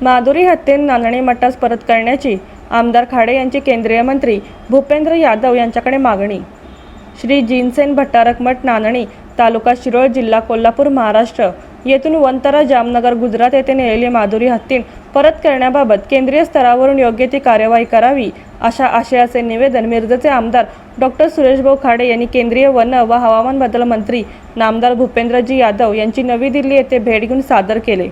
माधुरी हत्येन नांदणी मठास परत करण्याची आमदार खाडे यांची केंद्रीय मंत्री भूपेंद्र यादव यांच्याकडे मागणी. श्री जिनसेन भट्टारक मठ नांदणी तालुका शिरोळ जिल्हा कोल्हापूर महाराष्ट्र. येथून वंतरा जामनगर गुजरात येथे नेलेली माधुरी हत्तीन परत करण्याबाबत केंद्रीय स्तरावरून योग्य ती कार्यवाही करावी अशा आशयाचे निवेदन मिरजचे आमदार डॉक्टर सुरेशभाऊ खाडे यांनी केंद्रीय वन व हवामान बदल मंत्री नामदार भूपेंद्रजी यादव यांची नवी दिल्ली येथे भेट घेऊन सादर केले.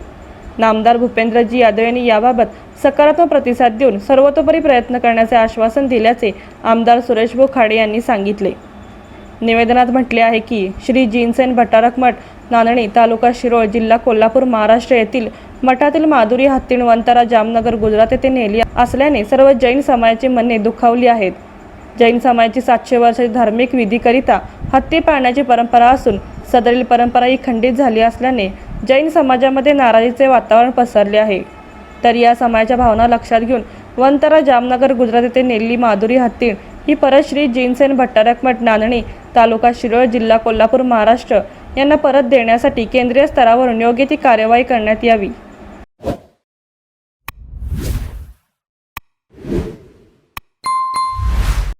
नामदार भूपेंद्रजी यादव यांनी याबाबत सकारात्मक प्रतिसाद देऊन सर्वतोपरी प्रयत्न करण्याचे आश्वासन दिल्याचे आमदार सुरेशभाऊ खाडे यांनी सांगितले. निवेदनात म्हटले आहे की श्री जिनसेन भटारक मठ नांदणी तालुका शिरोळ जिल्हा कोल्हापूर महाराष्ट्र येथील मठातील माधुरी हत्तीण वंतारा जामनगर गुजरात येथे नेली असल्याने सर्व जैन समाजाची मने दुखावली आहेत. जैन समाजाची सातशे वर्षाची धार्मिक विधीकरिता हत्ती पाळण्याची परंपरा असून सदरील परंपरा ही खंडित झाली असल्याने जैन समाजामध्ये नाराजीचे वातावरण पसरले आहे. तर या समाजाच्या भावना लक्षात घेऊन वंतरा जामनगर गुजरात येथे नेल्ली माधुरी हत्तीण ही परत श्री जिनसेन भट्टारकमठ नांदणी तालुका शिरोळ जिल्हा कोल्हापूर महाराष्ट्र यांना परत देण्यासाठी केंद्रीय स्तरावरून योग्य ती कार्यवाही करण्यात यावी.